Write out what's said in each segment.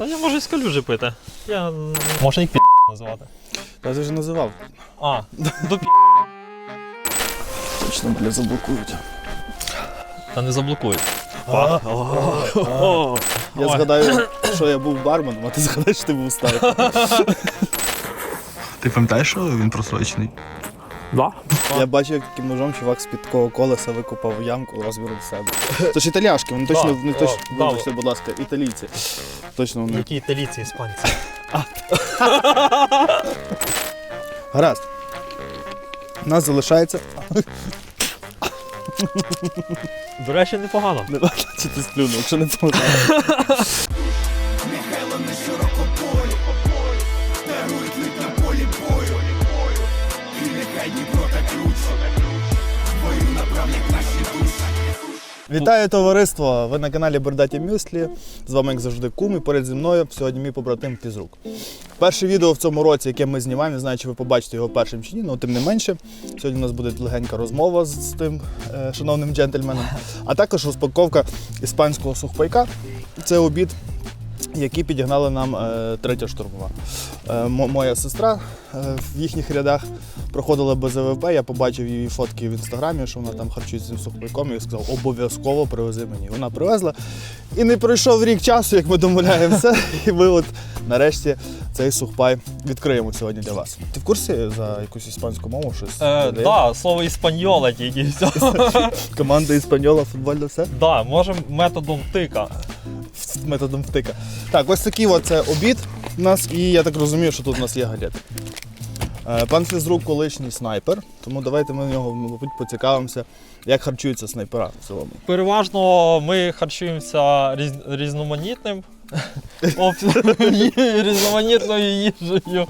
Та я можу із калюжі пити. Я можна їх пі називати. Я вже називав. А, до пі. Точно, бля, заблокують. Та не заблокують. Я згадаю, що я був барменом, а ти згадаєш, що ти був старий. Ти пам'ятаєш, що він просрочений? Да? Я бачив, як таким ножом чувак з-під такого колеса викопав ямку розміром в себе. Це ж італіашки, вони точно, вони точно, да, вибачте, будь ласка, італійці. Точно вони. Які італійці, іспанці. Гаразд. У нас залишається. До речі, непогано. Не чи ти сплюнув, якщо не пам'ятаю. Вітаю товариство! Ви на каналі Бордаті Мюслі. З вами, як завжди, кум і поряд зі мною сьогодні мій побратим Фізрук. Перше відео в цьому році, яке ми знімаємо, не знаю, чи ви побачите його першим чи ні, але тим не менше. Сьогодні у нас буде легенька розмова з тим е, шановним джентльменом, а також розпаковка іспанського сухпайка. Це обід, який підігнала нам е, третя штурмова. Е, моя сестра е, в їхніх рядах проходила без БЗВП, я побачив її фотки в інстаграмі, що вона там харчується цим сухпайком, і сказав, обов'язково привези мені. Вона привезла. І не пройшов рік часу, як ми домовляємося, і ми от нарешті цей сухпай відкриємо сьогодні для вас. Ти в курсі за якусь іспанську мову щось? Да, слово іспаньола тільки. Команда іспаньола, футбольне все? да, можемо методом тика. Методом втика. Так, ось такий оце обід у нас, і я так розумію, що тут у нас є галет. Е, Пан Фізрук колишній снайпер, тому давайте ми в нього, мабуть, поцікавимося, як харчуються снайпера в цілому. Переважно ми харчуємося різноманітним. Різноманітною їжею.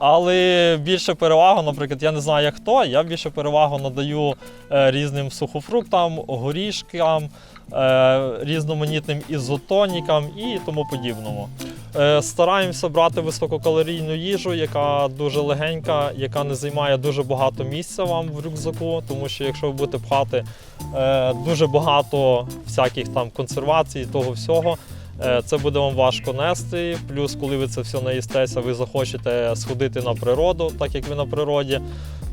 Але більше перевагу, наприклад, я не знаю як хто, я більше перевагу надаю е, різним сухофруктам, горішкам, е, різноманітним ізотонікам і тому подібному. Е, Стараємося брати висококалорійну їжу, яка дуже легенька, яка не займає дуже багато місця вам в рюкзаку, тому що якщо ви будете пхати дуже багато всяких там консервацій, того всього. Е, Це буде вам важко нести. Плюс, коли ви це все наїстеся, ви захочете сходити на природу, так як ви на природі.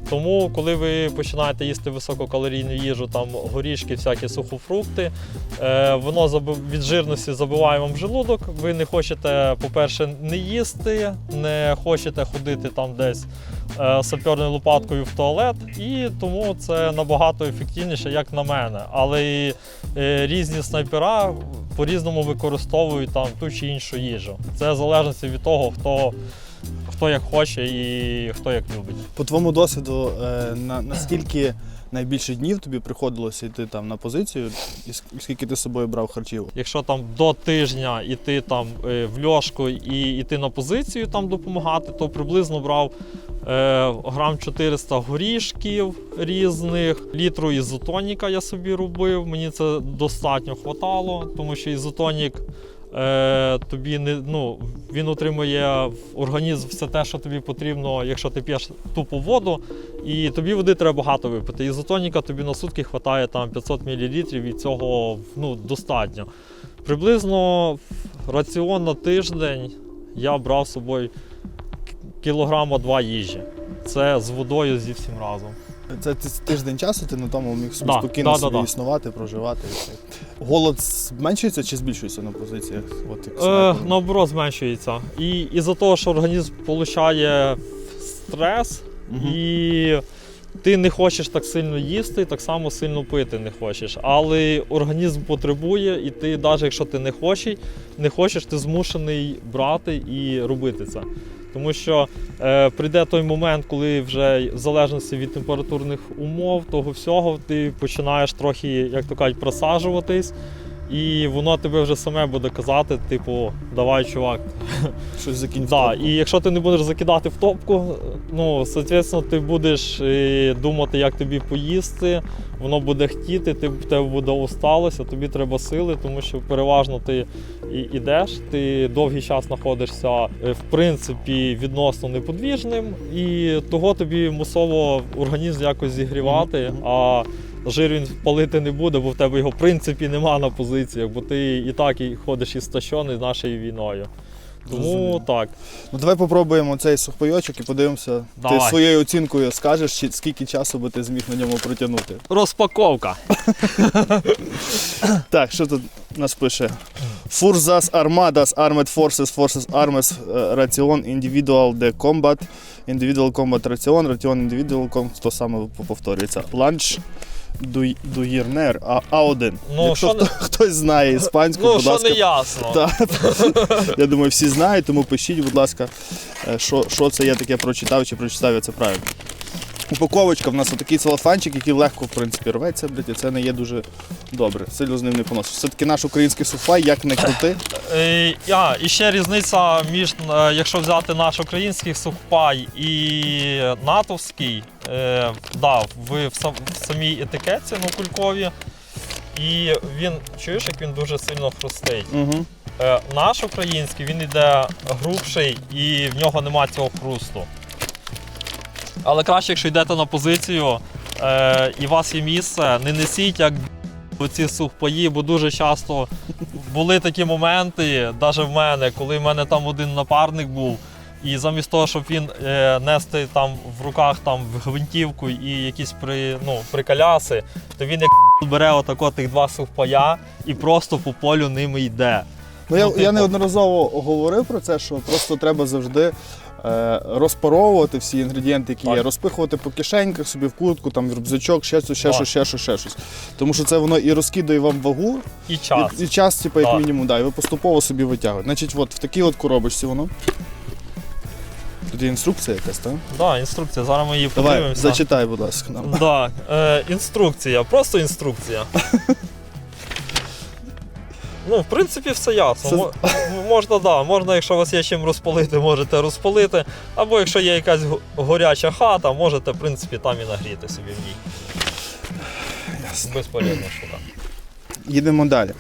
Тому, коли ви починаєте їсти висококалорійну їжу, там горішки, всякі сухофрукти, е, воно від жирності забиває вам желудок. Ви не хочете, по-перше, не їсти, не хочете ходити там десь е, саперною лопаткою в туалет, і тому це набагато ефективніше, як на мене. Але і, е, різні снайпера по-різному використовують там ту чи іншу їжу. Це в залежності від того, хто, хто як хоче і хто як любить. По твоєму досвіду, е, на, наскільки найбільше днів тобі приходилося йти там на позицію, і ск- скільки ти з собою брав харчів? Якщо там до тижня йти там е, в льошку і йти на позицію там допомагати, то приблизно брав е, грам 400 горішків різних, літру ізотоніка я собі робив. Мені це достатньо хватало, тому що ізотонік. Е, тобі не ну він отримує в організм все те, що тобі потрібно, якщо ти п'єш тупу воду, і тобі води треба багато випити. Ізотоніка тобі на сутки вистачає там 500 мл, і цього ну, достатньо. Приблизно раціон на тиждень я брав з собою кілограма два їжі. Це з водою зі всім разом. Це ти- тиждень часу, ти на тому міг Да, спокійно да, да, собі да. існувати, проживати. І все. Голод зменшується чи збільшується на позиціях? От, як Е, снайпер? наоборот, зменшується. І із-за того, що організм отримує стрес, Мгм. і ти не хочеш так сильно їсти, так само сильно пити не хочеш. Але організм потребує, і ти, навіть якщо ти не хочеш, не хочеш, ти змушений брати і робити це. Тому що е, прийде той момент, коли вже в залежності від температурних умов, того всього, ти починаєш трохи, як то кажуть, просаджуватись, і воно тебе вже саме буде казати, типу, давай, чувак, Щось закінь. в Да, топку. і якщо ти не будеш закидати в топку, ну, соответственно, ти будеш е, думати, як тобі поїсти, воно буде хотіти, ти, в тебе буде усталость, а тобі треба сили, тому що переважно ти і- ідеш, ти довгий час знаходишся, е, в принципі, відносно неподвіжним, і того тобі мусово організм якось зігрівати. А жир він палити не буде, бо в тебе його в принципі нема на позиціях, бо ти і так і ходиш із стащений нашою війною. Тому так. Ну давай попробуємо цей сухпайочок і подивимося. Ти своєю оцінкою скажеш, чи скільки часу би ти зміг на ньому протягнути. Розпаковка. Так, що тут нас пише? Furzas Armadas Armed Forces Forces Armes е, Ration Individual de Combat Individual Combat Ration Ration Individual Combat то саме повторюється. Lunch Дуєрнер А1. Ну, Якщо хто, не- хтось знає іспанську, Ну, будь що ласка, не ясно. Так. Я думаю, всі знають, тому пишіть, будь ласка, е, що, що це я таке прочитав, чи прочитав я це правильно. Упаковочка в нас отакий целофанчик, який легко в принципі рветься, блядь, і це не є дуже добре. Сильно з ним не поносиш. Все-таки наш український суфай, як не крути. Е, а, і ще різниця між, е, якщо взяти наш український сухпай і натовський, е, да, в, в, сам- в самій етикетці ну, кулькові. І він, чуєш, як він дуже сильно хрустить. Угу. Е, наш український він йде грубший і в нього нема цього хрусту. Але краще, якщо йдете на позицію е, і у вас є місце, не несіть як ці сухпаї, бо дуже часто були такі моменти, навіть в мене, коли в мене там один напарник був. І замість того, щоб він е, нести там в руках там гвинтівку і якісь при, ну, приколяси, то він як бере отако тих два сухпая і просто по полю ними йде. Ну, я, Ну, типу- я неодноразово говорив про це, що просто треба завжди е, розпаровувати всі інгредієнти, які Так. є, розпихувати по кишеньках, собі в куртку, там в рюкзачок, ще щось, ще Так. щось, ще щось, ще щось. Тому що це воно і розкидає вам вагу, І час. І, і час, типу, як Так. мінімум, да, і ви поступово собі витягуєте. Значить, от в такій от коробочці воно. Тут є інструкція якась, так? Да, інструкція. Зараз ми її Давай, подивимося. зачитай, будь ласка. Нам. Да, е, інструкція, просто інструкція. Ну, в принципі, все ясно. Це- Мо- Можна, да, можна, якщо у вас є чим розпалити, можете розпалити. Або якщо є якась го- горяча хата, можете, в принципі, там і нагріти собі в ній. Ясно. Безполезна штука. Їдемо далі.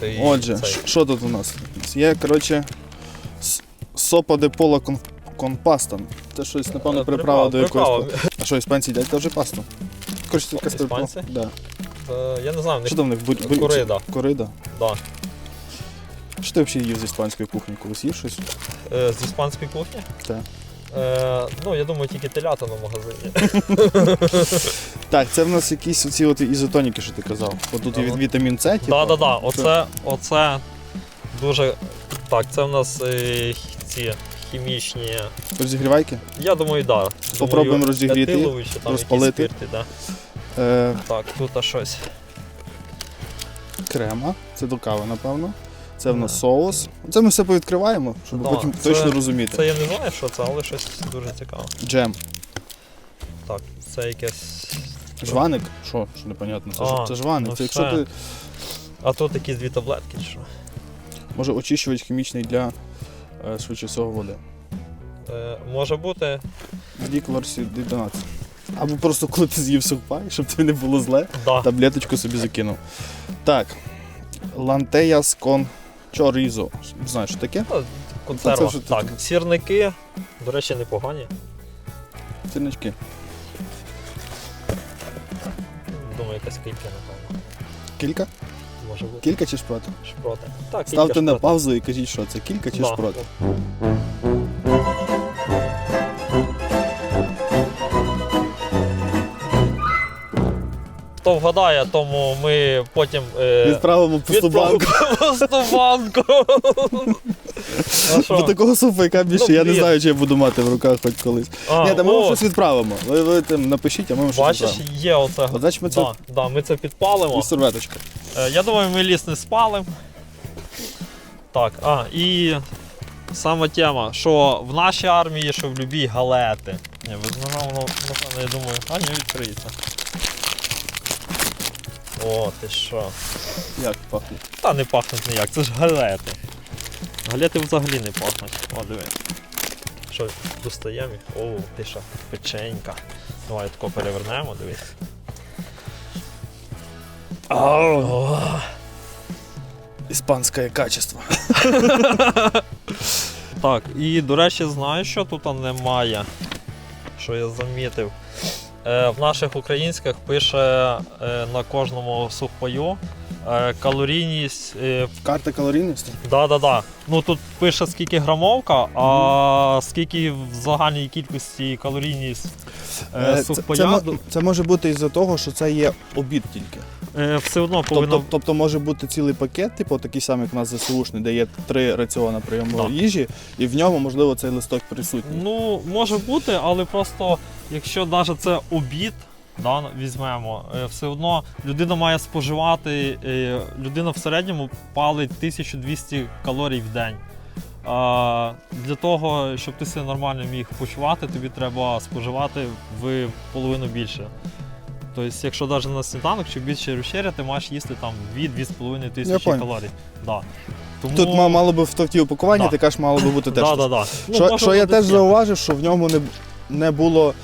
Ти Отже, цей- що тут у нас? Є, коротше, сопа де пола кон, конпастан. Це щось, напевно, Е, приправа до якоїсь. приправа. А що, іспанці їдять теж пасту? Коротше, це якась. Іспанці? Да. Е, Я не знаю, в них Що там в них? Будь- будь- Корида. Корида. Да. Що ти взагалі їв з іспанської кухні? Колись їв щось? Е, з іспанської кухні? Так. Е, ну, я думаю, тільки телята на магазині. Так, це в нас якісь оці от ізотоніки, що ти казав. От тут Ага. від вітамін С, типу. Так, так, так. Оце, оце дуже. Так, це в нас е, ці хімічні. Розігрівайки. Я думаю, так. Да. Попробуємо Думаю, розігріти їх, етилові чи там розпалити. спирти, да. Е, Так, тут а щось. крема. Це до кави, напевно. Це в нас соус. Це ми все повідкриваємо, щоб Да, потім це- точно розуміти. Це я не знаю, що це, але щось дуже цікаве. Джем. Так, це якесь. Жваник? Що? Що непонятно? Це, А, це жваник. ну це якщо ти. А тут якісь дві таблетки, чи що. Може очищувач хімічний для е, швидше всього води. Е, може бути. Вік версії 12. Або просто коли ти з'їв сухпай, щоб тобі не було зле, Да. таблеточку собі закинув. Так. Лантеяс кон чорізо. Знаєш, що таке? Ну, Консерва. вже тут- так, сірники, до речі, непогані. Сірнички. Думаю, якась кілька, напевно. Кілька? Може бути. Кілька чи шпроти? Шпроти. Так, кілька Ставте на шпроти. паузу і кажіть, що це кілька чи Да. шпроти. Хто вгадає, тому ми потім е, Відправимо пусту банку. відправимо пусту банку. А Бо що? такого суфайка більше Ну, я не блін. знаю, чи я буду мати в руках хоч колись. А, Ні, та ми вам о, щось відправимо. Ви, ви там напишіть, а ми вам щось Бачиш, відправимо. є оце. От значить ми це Да, да, ми це підпалимо. і серветочка. Е, Я думаю, ми ліс не спалимо. Так, а, і сама тема, що в нашій армії, що в любій галети. Ні, мене воно, напевно, я думаю, а не відкриється. О, ти що. Як пахне? Та не пахнуть ніяк, це ж галети. Галети взагалі не пахнуть. О, диви. Що, достаємо їх? О, ти що, печенька. Давай тако перевернемо, дивись. О, Іспанське качество. Так, і до речі, знаю, що тут немає. що я замітив. Е, в наших українських пише е, на кожному сухпаю. е, калорійність. Е, Карта калорійності. да, да, да. Ну тут пише скільки грамовка, а скільки в загальній кількості калорійність е, Е, Це, це, це може бути із-за того, що це є обід тільки. Е, все одно повинно Тобто, тобто може бути цілий пакет, типу такий самий, як у нас ЗСУшний, де є три раціона прийому Так. їжі, і в ньому, можливо, цей листок присутній. Ну, може бути, але просто якщо навіть це обід, да, візьмемо, е, все одно людина має споживати, е, людина в середньому палить 1200 калорій в день. Для того, щоб ти себе нормально міг почувати, тобі треба споживати в половину більше. Тобто, якщо навіть на сніданок чи більше вечеря, ти маєш їсти там 2-2,5 тисячі калорій. Да. Тому... Тут ма- мало би в товті упакуванні, Да. ти кажеш, мало би бути теж. да, да, да. Ну, Що, може що я теж зауважив, що в ньому не, не було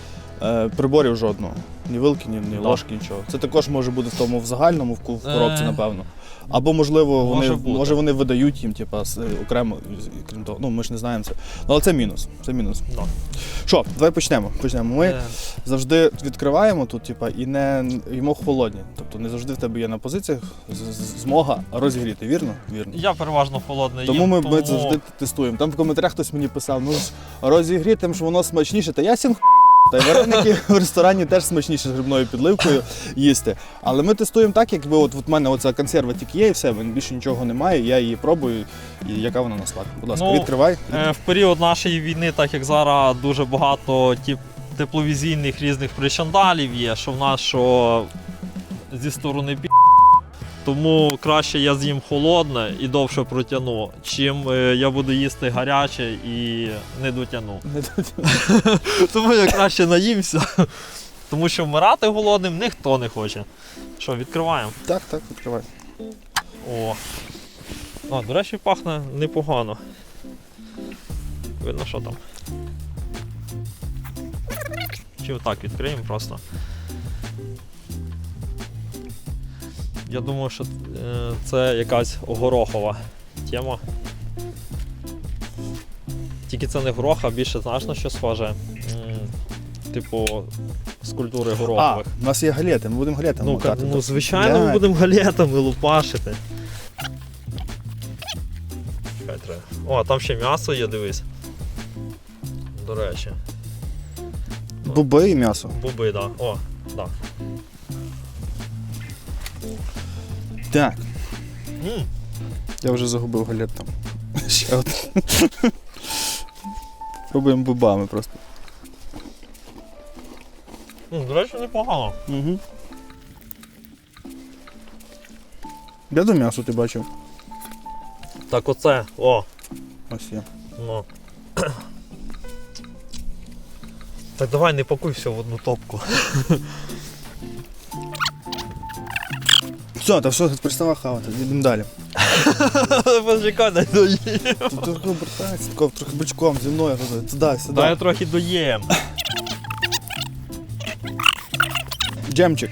е, приборів жодного. Ні вилки, ні, ні ложки, нічого. Це також може бути в тому в загальному в ку- в коробці, Е, напевно. Або, можливо, вони, може може, бути. вони видають їм, типа, з- окремо, з- крім того. Ну, ми ж не знаємо це. Ну, але це мінус. Це мінус. Да. Що, давай почнемо. почнемо. Ми Е, завжди відкриваємо тут, типа, і не їмо холодні. Тобто не завжди в тебе є на позиціях з- з- змога розігріти, вірно? Вірно. Я переважно холодний. Тому їм, ми, тому... ми завжди тестуємо. Там в коментарях хтось мені писав, ну ж розігрітим, що воно смачніше. Та ясен х**. Та й вареники в ресторані теж смачніше з грибною підливкою їсти. Але ми тестуємо так, якби от, от в мене оця консерва тільки є і все, більше нічого немає, я її пробую, і яка вона на смак. Будь ласка, Ну, відкривай. Е, В період нашої війни, так як зараз дуже багато тіп- тепловізійних різних причандалів є, що в нас що зі сторони пі. Тому краще я з'їм холодне і довше протягну, чим е, я буду їсти гаряче і не дотягну. Не тут. Тому я краще наїмся. Тому що вмирати голодним ніхто не хоче. Що, відкриваємо? Так, так, відкривай. О. А, до речі, пахне непогано. Видно, що там. Чи отак відкриємо просто. Я думаю, що е, це якась горохова тема. Тільки це не горох, а більше знаєш на що схоже. Типу з культури А, горохових. у нас є галети, ми будемо галети Ну, макати. ну Так. звичайно, ми будемо галетами лупашити. Чекай, треба. О, там ще м'ясо є, дивись. До речі. Боби і м'ясо. Буби, да. О, да. Так, М, я вже загубив галет там. Ще один. Пробуємо бобами просто. м, До речі, непогано. Угу. Я до м'ясу ти бачив. Так оце, о, Ось є. ну. Так давай не пакуй все в одну топку. Все, та все, приставав хавати, йдемо далі. Почекай, не доїм. Тут трохи обертається, тако трохи бочком зі мною туди, туди, Дай я сюди. трохи доїм. Джемчик.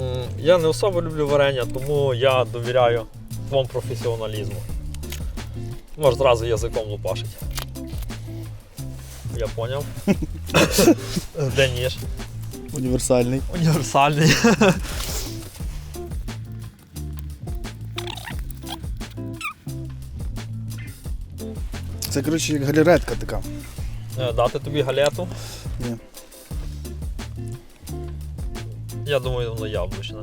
М, Я не особо люблю варення, тому я довіряю твоєму професіоналізму. Може зразу язиком лупашить. Я поняв. Де ніж? Універсальний. Універсальний. Це, коротше, як галеретка така. Е, Дати тобі галету? Ні. Я думаю, воно яблучне.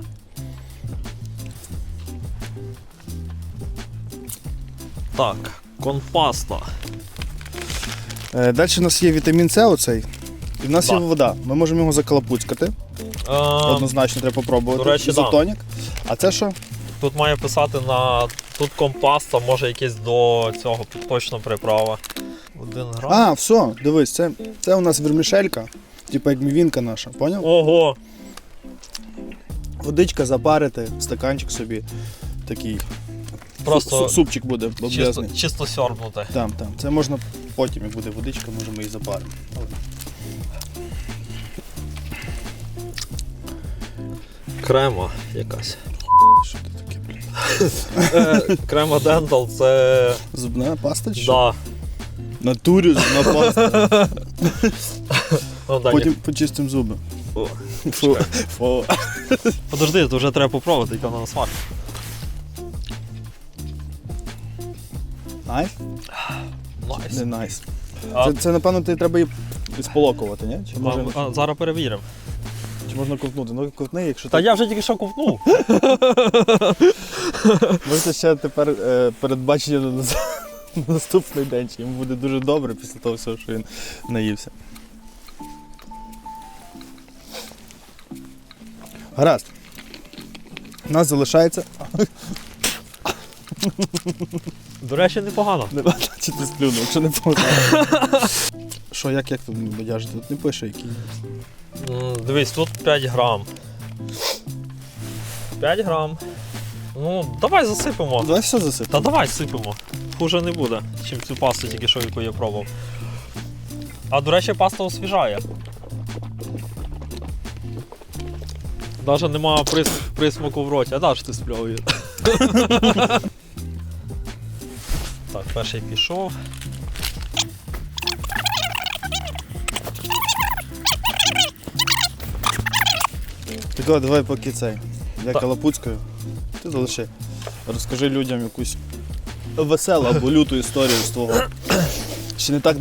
Так, конпаста. Е, далі у нас є вітамін С оцей. І в нас є вода. Ми можемо його закалапуцькати. Е, Однозначно треба попробувати. до речі, да. Ізотонік. А це що? Тут має писати на. Тут компаста, може якесь до цього точно приправа. Один грам. А, все, дивись, це, це у нас вермішелька. Типа як мівінка наша, поняв? Ого! Водичка запарити, стаканчик собі такий. Просто Су- супчик буде чисто, обв'язаний. чисто сьорбнути. Там, там. Це можна потім, як буде водичка, можемо її запарити. Крема якась. Що Крема Дентал це. Зубна паста чи що? Да. Натурі зубна паста. Даня. Потім почистимо зуби. О, Фу. Фу. Подожди, то вже треба попробувати, яка вона на смак. Найс? Найс. Не найс. А, Це, це, напевно, ти треба її сполокувати, ні? Чи, може, а, зараз перевіримо. Чи можна ковтнути? Ну, ковтни, якщо Та так. я вже тільки що ковтнув. Можете ще тепер е, передбачення на, нас- на наступний день, чи йому буде дуже добре після того всього, що він наївся. Гаразд. У нас залишається. До речі, непогано. Не чи ти сплюнув, якщо не. Що, як, як тут бодяж? Тут не пише який. М, Дивись, тут 5 грам. 5 грам. Ну, давай засипемо. Давай все засип. Та давай сипемо. Хуже не буде, чим цю пасту тільки що яку я пробував. А до речі, паста освіжає. Даже нема прис... присмаку в роті, а да ти спльовує. так, перший пішов. От, давай поки цей. Я Так. Калапуцькою. Ти залиши. Розкажи людям якусь веселу або люту історію з твого. Ще не так,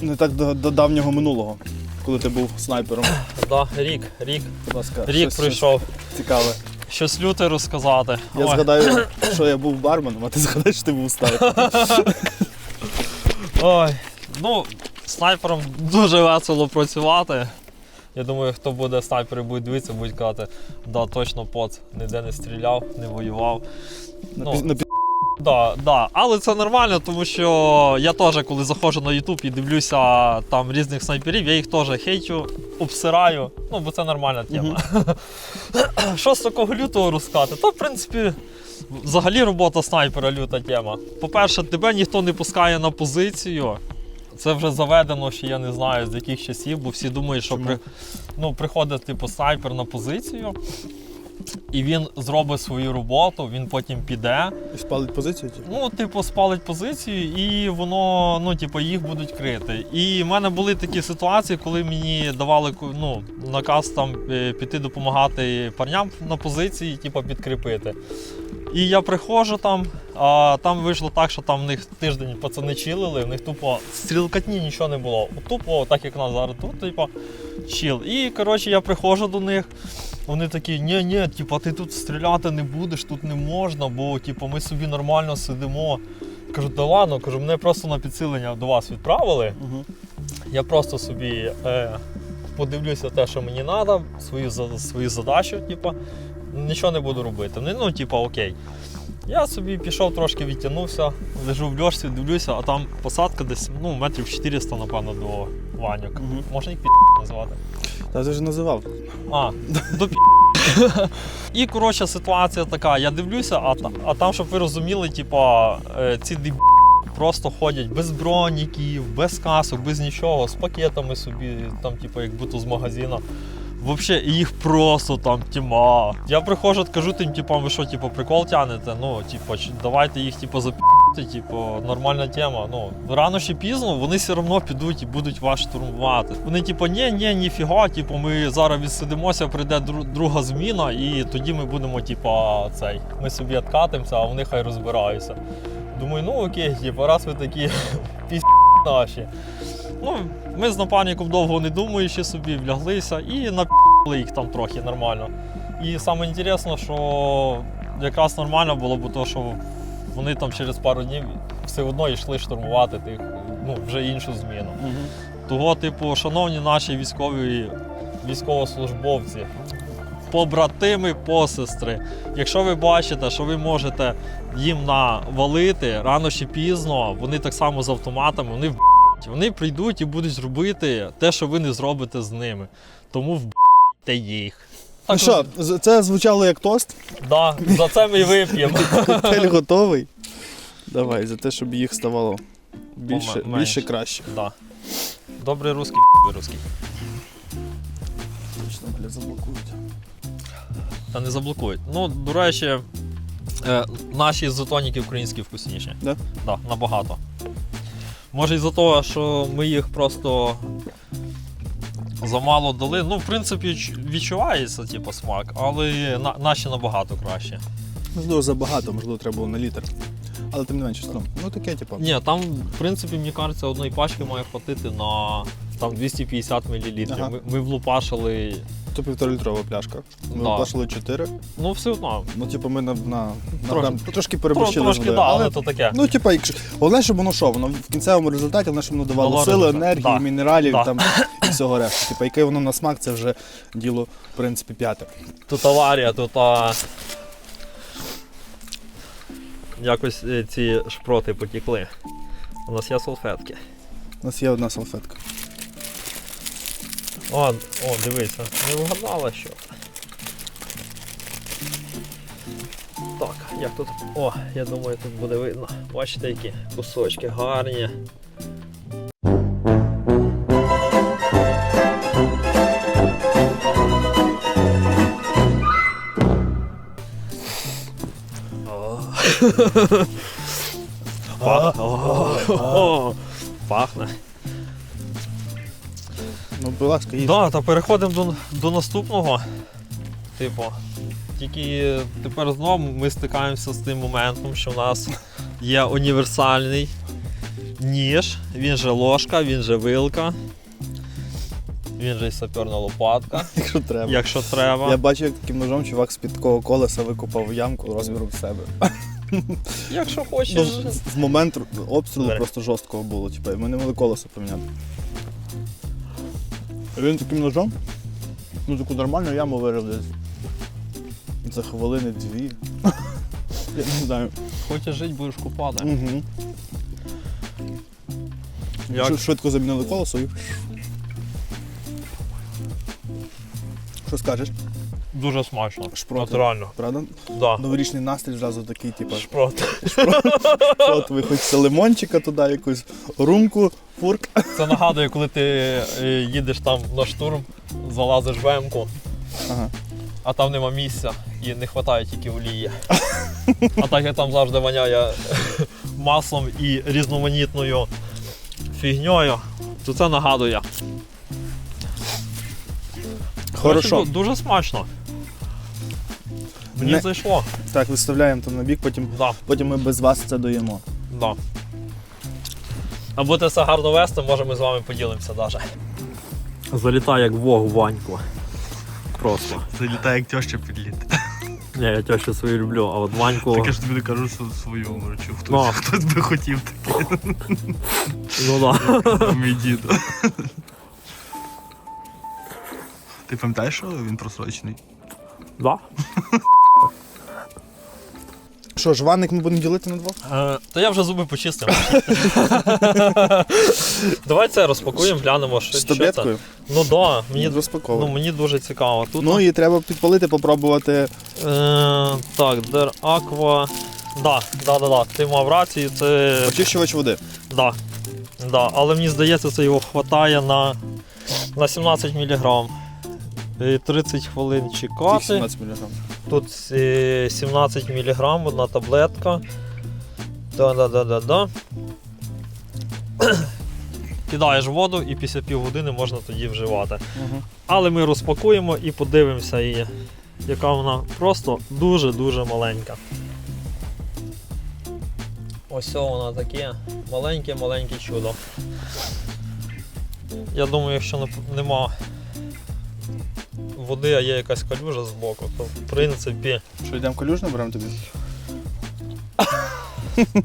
не так до, до давнього минулого, коли ти був снайпером. Да, рік, рік. Будь ласка, Рік щось- пройшов. щось цікаве. Щось люте розказати. Я Ой. згадаю, що я був барменом, а ти згадаєш, що ти був снайпером. Ой, ну, снайпером дуже весело працювати. Я думаю, хто буде снайпери, буде дивитися, будуть казати, да, точно поц, ніде не стріляв, не воював. Ну, на пі- Да, да. Але це нормально, тому що я теж, коли заходжу на YouTube і дивлюся там різних снайперів, я їх теж хейтю, обсираю. Ну, бо це нормальна тема. Що з такого лютого розказати? Та, в принципі, взагалі робота снайпера люта тема. По-перше, тебе ніхто не пускає на позицію. Це вже заведено, що я не знаю з яких часів, бо всі думають, що при, ну, приходить типу снайпер на позицію, і він зробить свою роботу, він потім піде. І спалить позицію? ті? Ну, типу, спалить позицію, і воно, ну, типу, їх будуть крити. І в мене були такі ситуації, коли мені давали ну, наказ там е, піти допомагати парням на позиції, типу, підкріпити. І я приходжу там, а там вийшло так, що там в них тиждень пацани чилили, в них тупо стрілкатні нічого не було. Тупо, так як нас зараз тут, типу, чил. І коротше, я приходжу до них. Вони такі, ні, ні, типа, ти тут стріляти не будеш, тут не можна, бо типу, ми собі нормально сидимо. Кажу, да ладно, кажу, мене просто на підсилення до вас відправили. Угу. Я просто собі е, подивлюся те, що мені треба, свою, свою задачу, типу, нічого не буду робити. Ну, Ну, типу, окей. Я собі пішов трошки відтягнувся, лежу в льошці, дивлюся, а там посадка десь ну, метрів 400, напевно, до ваньок. Мгм. Можна їх під назвати. Та ти вже називав. А, до пі- І коротше ситуація така. Я дивлюся, а, а там, щоб ви розуміли, типа, е, ці дебі просто ходять без броніків, без касок, без нічого, з пакетами собі, там, типу, як будто з магазину. Вообще, їх просто там тіма. Я приходжу, кажу тим, типам, ви що, типу, прикол тянете? Ну, типу, давайте їх типу, запі***ти, типу, нормальна тема. Ну, рано чи пізно вони все одно підуть і будуть вас штурмувати. Вони, типу, ні, ні, ніфіга, типу, ми зараз відсидимося, прийде друга зміна, і тоді ми будемо, типу, цей. Ми собі відкатимося, а вони хай розбираються. Думаю, ну окей, типу, раз ви такі піс наші. Ну, ми з напарником довго не думаючи собі, вляглися і напі***ли їх там трохи нормально. І саме інтересно, що якраз нормально було, бо то, що вони там через пару днів все одно йшли штурмувати тих, ну, вже іншу зміну. Угу. Того, типу, шановні наші військові військовослужбовці, побратими, посестри, якщо ви бачите, що ви можете їм навалити рано чи пізно, вони так само з автоматами, вони в***ють. Вони прийдуть і будуть робити те, що ви не зробите з ними. Тому вб'йте їх. Ну що, це звучало як тост. Да, за це ми і вип'ємо. Коктейль готовий. Давай, за те, щоб їх ставало більше, Поме- менше. більше краще. Да. Добрий русський, русський. Точно, бля, заблокують. Та не заблокують. Ну, до речі, е, наші ізотоніки українські вкусніші. Да? Да, набагато. Може із-за того, що ми їх просто замало дали. Ну, в принципі, відчувається, типу, смак, але на, наші набагато краще. Можливо, забагато, можливо, треба було на літр. Але тим не менше. Ну таке, типу. Ні, там, в принципі, мені кажеться, одної пачки має хватити на там 250 мл. Ага. Ми, ми влупашили. Це півторалітрова пляшка. Ми Да. випашили 4. Ну, все одно. Ну, типу, ми на, на, на Трохи- трошки Тро, переборщили. трошки, да, але то таке. Ну, типа, якщо головне, щоб воно що, воно в кінцевому результаті, головне, щоб воно давало Дало сили, результат. енергії, Да. мінералів Да. там і всього решту. Типа, яке воно на смак, це вже діло, в принципі, п'яте. Тут аварія, тут а... якось е, ці шпроти потекли. У нас є салфетки. У нас є одна салфетка. О, о, дивися, не вгадала що. Так, як тут. О, я думаю, тут буде видно. Бачите, які кусочки гарні. Пахне. Ну, будь ласка, їсть. Да, та переходимо до, до наступного. Типу, тільки тепер знову ми стикаємося з тим моментом, що в нас є універсальний ніж, він же ложка, він же вилка, він же й саперна лопатка, Якщо треба. якщо треба. Я бачив, як таким ножом чувак з-під такого колеса викопав ямку розміром в себе. Якщо Ну, хочеш. з- з моменту обстрілу просто жорсткого було. Типу, і ми не могли колесо поміняти. А Він таким ножом, ну таку нормальну яму вирив десь. За хвилини дві. Я не знаю. Хочеш жити, будеш купати. Угу. Як? Швидко замінили колесо і. Що скажеш? Дуже смачно. Шпроти. Натурально. Правда? Да. Новорічний настрій зразу такий, типу, Шпрот. от ви хочете лимончика туди, якусь румку, фурк. Це нагадує, коли ти е, їдеш там на штурм, залазиш в емку, Ага. а там нема місця і не вистачає тільки олії. А так як там завжди воняє маслом і різноманітною фігньою, то це нагадує. Хорошо. Ду- Дуже смачно. Мені Не- зайшло. Так, виставляємо там на бік, потім, Да, потім ми без вас це доїмо. да. А будете все гарно вести, може ми з вами поділимося навіть. Залітає як вог в ваньку. Просто. Залітає як теща підліт. Ні, я тещу свою люблю, а от Ваньку. Так я ж тобі не кажу що свою речу. Хтось, Ну. хтось би хотів таке. Ну да. Мій дід. Ти пам'ятаєш, що він просрочений? да. Що, жванник ми будемо ділити на двох? Е, та я вже зуби почистив. Давай це розпакуємо, глянемо, що, З що це. таблеткою? Ну да, мені, Розпаковуй. ну, мені дуже цікаво. Тут Ну і треба підпалити, попробувати. е, так, Дер Аква. Да, да, да, да. Ти мав рацію, це. Очищувач води. Да. Да. Але мені здається, це його хватає на, на 17 мг. 30 хвилин Тих чекати. 17 мг. Тут е, 17 мг, одна таблетка. Да-да-да-да-да. Кидаєш воду і після півгодини можна тоді вживати. Угу. Але ми розпакуємо і подивимося її, яка вона просто дуже-дуже маленька. Ось вона таке маленьке-маленьке чудо. Я думаю, якщо не- нема води, а є якась калюжа з боку, то в принципі. Що, йдемо колюжно беремо тобі?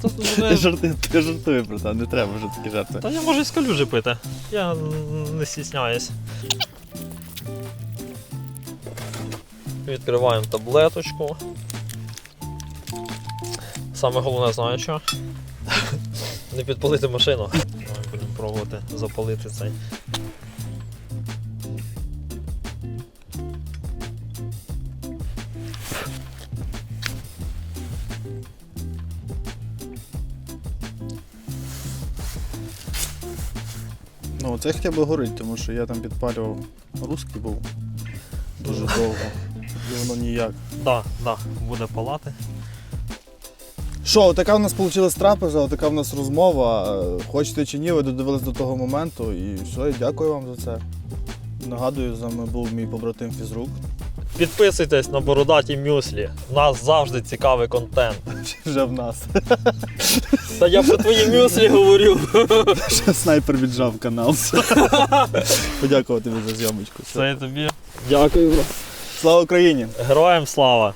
Тут Ти вже... жартує, ти жартує, братан, не треба вже такі жарти. Та я можу і з калюжі пити. Я не стісняюсь. Відкриваємо таблеточку. Саме головне, знаю що. Не підпалити машину. Будемо пробувати запалити цей. Ну, це хоча б горить, тому що я там підпалював русський був дуже довго. І воно ніяк. Да, да, буде палати. Що, така в нас вийшла трапеза, така в нас розмова. Хочете чи ні, ви додивились до того моменту і все, і дякую вам за це. Нагадую, з вами був мій побратим фізрук. Підписуйтесь на Бородаті Мюслі. У нас завжди цікавий контент. Вже в нас. Та я про твої мюслі говорю. Снайпер віджав канал. Подякувати тобі за зйомочку. Це тобі. Дякую. Слава Україні! Героям слава!